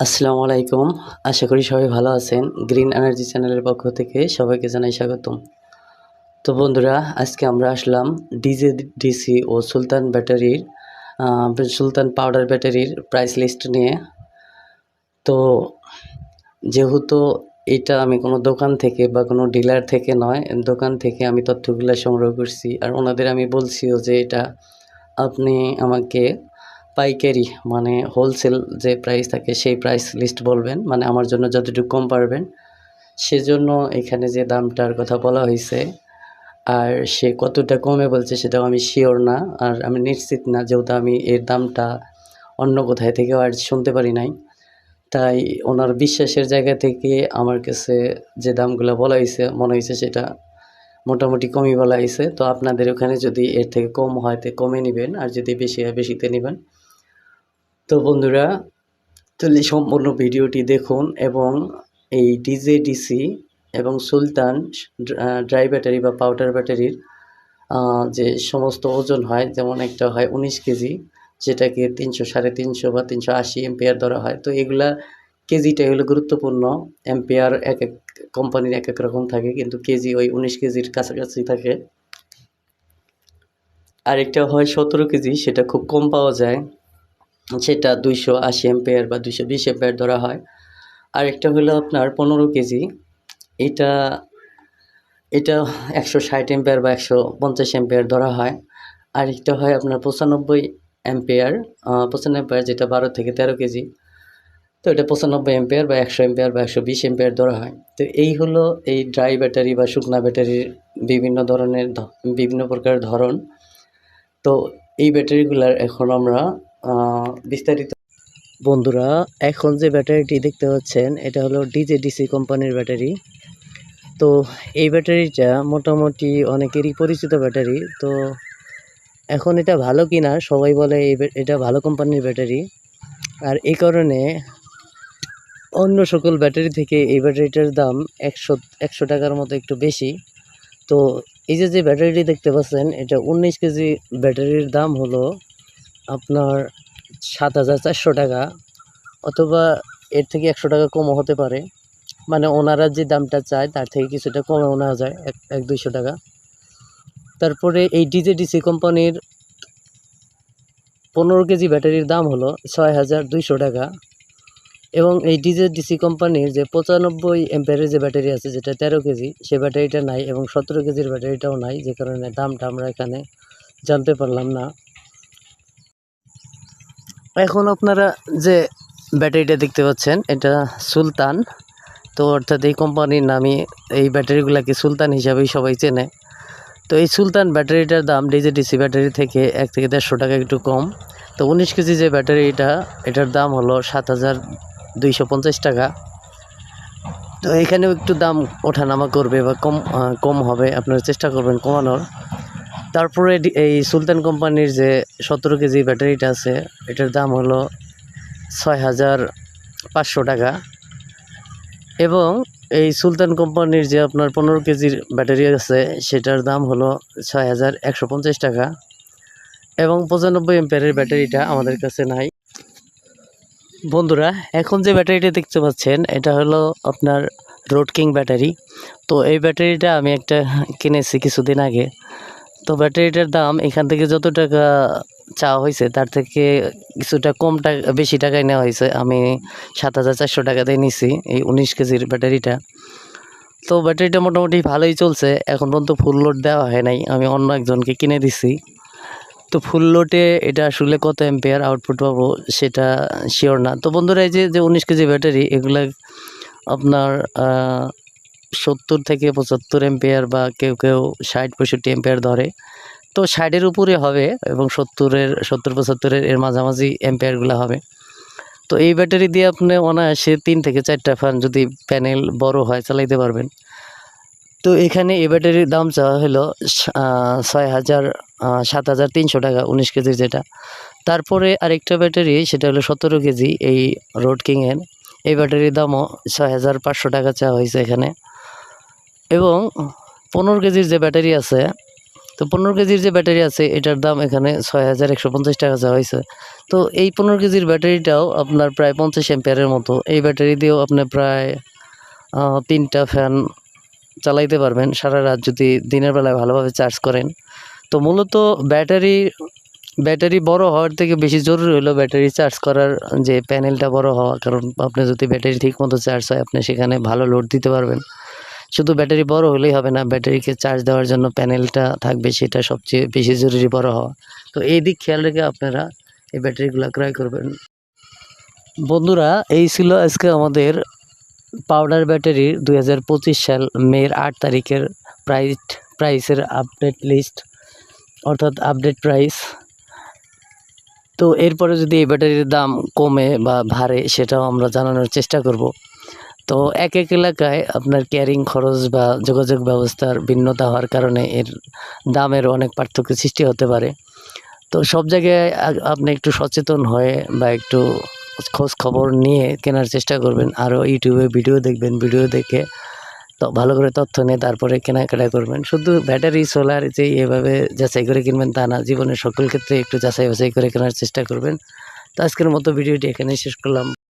আসসালামু আলাইকুম। আশা করি সবাই ভালো আছেন। গ্রিন এনার্জি চ্যানেলের পক্ষ থেকে সবাইকে জানাই স্বাগতম। তো বন্ধুরা, আজকে আমরা আসলাম ডিজে ডিসি ও সুলতান ব্যাটারির সুলতান পাউডার ব্যাটারির প্রাইস লিস্ট নিয়ে। তো যেহেতু এটা আমি কোনো দোকান থেকে বা কোনো ডিলার থেকে নয়, দোকান থেকে আমি তথ্যগুলো সংগ্রহ করছি। আর ওনাদের আমি বলছিও যে এটা আপনি আমাকে পাইকারি মানে হোলসেল যে প্রাইস থাকে সেই প্রাইস লিস্ট বলবেন মানে আমার জন্য যতটুকু কম পারবেন। সেজন্য এখানে যে দামটার কথা বলা হয়েছে আর সে কতটা কমে বলছে সেটাও আমি শিওর না, আর আমি নিশ্চিত না যেহেতু আমি এর দামটা অন্য কোথায় থেকেও আর শুনতে পারি নাই। তাই ওনার বিশ্বাসের জায়গা থেকে আমার কাছে যে দামগুলো বলা হয়েছে মনে হয়েছে সেটা মোটামুটি কমই বলা হয়েছে তো আপনাদের ওখানে যদি এর থেকে কম হয় তো কমে নেবেন, আর যদি বেশি হয় বেশিতে নেবেন। তো বন্ধুরা তাহলে সম্পূর্ণ ভিডিওটি দেখুন এবং এই ডিজে ডিসি এবং সুলতান ড্রাই ব্যাটারি বা পাউডার ব্যাটারির যে সমস্ত ওজন হয়, যেমন একটা হয় উনিশ কেজি, যেটাকে তিনশো, সাড়ে তিনশো বা তিনশো আশি এম্পিয়ার ধরা হয়। তো এগুলা কেজিটাই হলো গুরুত্বপূর্ণ, এম্পিয়ার এক এক কোম্পানির এক এক রকম থাকে, কিন্তু কেজি ওই উনিশ কেজির কাছাকাছি থাকে। আরেকটা হয় সতেরো কেজি, সেটা খুব কম পাওয়া যায়। সেটা দুইশো আশি এম্পেয়ার বা দুইশো বিশ এম্পেয়ার ধরা হয়। আরেকটা হলো আপনার পনেরো কেজি। এটা এটা একশো ষাট এম্পেয়ার বা একশো পঞ্চাশ এম্পেয়ার ধরা হয়। আরেকটা হয় আপনার পঁচানব্বই এম্পেয়ার পঁচানব্বই এম্পেয়ার যেটা বারো থেকে তেরো কেজি। তো এটা পঁচানব্বই এম্পেয়ার বা একশো এম্পেয়ার বা একশো বিশ এম্পেয়ার ধরা হয়। তো এই হলো এই ড্রাই ব্যাটারি বা শুকনা ব্যাটারির বিভিন্ন ধরনের বিভিন্ন প্রকার ধরন। তো এই ব্যাটারিগুলার এখন আমরা বিস্তারিত। বন্ধুরা, এখন যে ব্যাটারিটি দেখতে পাচ্ছেন, এটা হলো ডিজেডিসি কোম্পানির ব্যাটারি। তো এই ব্যাটারিটা মোটামুটি অনেকেরই পরিচিত ব্যাটারি। তো এখন এটা ভালো কিনা, সবাই বলে এই এটা ভালো কোম্পানির ব্যাটারি। আর এই কারণে অন্য সকল ব্যাটারি থেকে এই ব্যাটারিটার দাম একশো একশো টাকার মতো একটু বেশি। তো এই যে যে ব্যাটারিটি দেখতে পাচ্ছেন, এটা উনিশ কেজি ব্যাটারির দাম হলো আপনার সাত হাজার চারশো টাকা অথবা এর থেকে একশো টাকা কমও হতে পারে। মানে ওনারা যে দামটা চায়, তার থেকে কিছুটা কমেও নেওয়া যায়, এক এক দুইশো টাকা। তারপরে এই ডিজেডিসি কোম্পানির পনেরো কেজি ব্যাটারির দাম হলো ছয় হাজার দুইশো টাকা এবং এই ডিজেডিসি কোম্পানির যে পঁচানব্বই এম্পিয়ারের যে ব্যাটারি আছে, যেটা তেরো কেজি, সে ব্যাটারিটা নাই এবং সতেরো কেজির ব্যাটারিটাও নাই, যে কারণে দামটা আমরা এখানে জানতে পারলাম না। এখন আপনারা যে ব্যাটারিটা দেখতে পাচ্ছেন, এটা সুলতান। তো অর্থাৎ এই কোম্পানির নামই এই ব্যাটারিগুলোকে সুলতান হিসাবেই সবাই চেনে। তো এই সুলতান ব্যাটারিটার দাম ডিজেডিসি ব্যাটারি থেকে এক থেকে দেড়শো টাকা একটু কম। তো উনিশ কেজি যে ব্যাটারিটা, এটার দাম হলো সাত হাজার দুইশো পঞ্চাশ টাকা। তো এখানেও একটু দাম ওঠানামা করবে বা কম কম হবে, আপনারা চেষ্টা করবেন কমানোর। তারপরে এই সুলতান কোম্পানির যে সতেরো কেজি ব্যাটারিটা আছে, এটার দাম হলো ছয় হাজার পাঁচশো টাকা। এবং এই সুলতান কোম্পানির যে আপনার পনেরো কেজির ব্যাটারি আছে, সেটার দাম হলো ছয় হাজার একশো পঞ্চাশ টাকা। এবং পঁচানব্বই এম্পিয়ারের ব্যাটারিটা আমাদের কাছে নাই। বন্ধুরা, এখন যে ব্যাটারিটা দেখতে পাচ্ছেন, এটা হলো আপনার রোড কিং ব্যাটারি। তো এই ব্যাটারিটা আমি একটা কিনেছি কিছুদিন আগে। তো ব্যাটারিটার দাম এখান থেকে যত টাকা চাওয়া হয়েছে, তার থেকে কিছুটা কম টাকা, বেশি টাকায় নেওয়া হয়েছে। আমি সাত হাজার চারশো টাকা দিয়ে নিছি, এই উনিশ কেজির ব্যাটারিটা। তো ব্যাটারিটা মোটামুটি ভালোই চলছে। এখন পর্যন্ত ফুল লোড দেওয়া হয় নাই। আমি অন্য একজনকে কিনে দিছি। তো ফুল লোডে এটা আসলে কত এম্পিয়ার আউটপুট পাবো সেটা শিওর না। তো বন্ধুরা, এই যে যে উনিশ কেজি ব্যাটারি, এগুলা আপনার সত্তর থেকে পঁচাত্তর এম্পিয়ার বা কেউ কেউ ষাট, পঁয়ষট্টি এম্পিয়ার ধরে। তো ষাটের উপরে হবে এবং সত্তরের, সত্তর, পঁচাত্তরের এর মাঝামাঝি এম্পিয়ারগুলো হবে। তো এই ব্যাটারি দিয়ে আপনি অনায়াসে তিন থেকে চারটা ফ্যান যদি প্যানেল বড় হয় চালাইতে পারবেন। তো এখানে এই ব্যাটারির দাম চাওয়া হলো ছয় হাজার সাত হাজার তিনশো টাকা, উনিশ কেজির যেটা। তারপরে আরেকটা ব্যাটারি সেটা হলো সতেরো কেজি, এই রোড কিংয়ের এই ব্যাটারির দামও ছয় হাজার পাঁচশো টাকা চাওয়া হয়েছে এখানে। এবং পনেরো কেজির যে ব্যাটারি আছে, তো পনেরো কেজির যে ব্যাটারি আছে, এটার দাম এখানে ছয় হাজার একশো পঞ্চাশ টাকা চাওয়া হয়েছে। তো এই পনেরো কেজির ব্যাটারিটাও আপনার প্রায় পঞ্চাশ এম্পিয়ারের মতো। এই ব্যাটারি দিয়েও আপনি প্রায় তিনটা ফ্যান চালাইতে পারবেন। সারা রাত যদি দিনের বেলায় ভালোভাবে চার্জ করেন। তো মূলত ব্যাটারি ব্যাটারি বড় হওয়ার থেকে বেশি জরুরি হলো ব্যাটারি চার্জ করার যে প্যানেলটা বড় হওয়া। কারণ আপনি যদি ব্যাটারি ঠিক মতো চার্জ হয়, আপনি সেখানে ভালো লোড দিতে পারবেন। শুধু ব্যাটারি বড় হলেই হবে না, ব্যাটারিকে চার্জ দেওয়ার জন্য প্যানেলটা থাকবে, সেটা সবচেয়ে বেশি জরুরি বড় হওয়া। তো এই দিক খেয়াল রেখে আপনারা এই ব্যাটারিগুলো ক্রয় করবেন। বন্ধুরা, এই ছিল আজকে আমাদের পাউডার ব্যাটারির দুই হাজার পঁচিশ সাল মের আট তারিখের প্রাইস প্রাইসের আপডেট লিস্ট অর্থাৎ আপডেট প্রাইস তো এরপরে যদি এই ব্যাটারির দাম কমে বা বাড়ে, সেটাও আমরা জানানোর চেষ্টা করব। তো এক এক এলাকায় আপনার ক্যারিং খরচ বা যোগাযোগ ব্যবস্থার ভিন্নতা হওয়ার কারণে এর দামের অনেক পার্থক্য সৃষ্টি হতে পারে। তো সব জায়গায় আপনি একটু সচেতন হয়ে বা একটু খোঁজ খবর নিয়ে কেনার চেষ্টা করবেন। আরও ইউটিউবে ভিডিও দেখবেন, ভিডিও দেখে তো ভালো করে তথ্য নিয়ে তারপরে কেনাকাটা করবেন। শুধু ব্যাটারি, সোলার যে এভাবে যাচাই করে কিনবেন তা না, জীবনের সকল ক্ষেত্রে একটু যাচাই বাছাই করে কেনার চেষ্টা করবেন। তো আজকের মতো ভিডিওটি এখানে শেষ করলাম।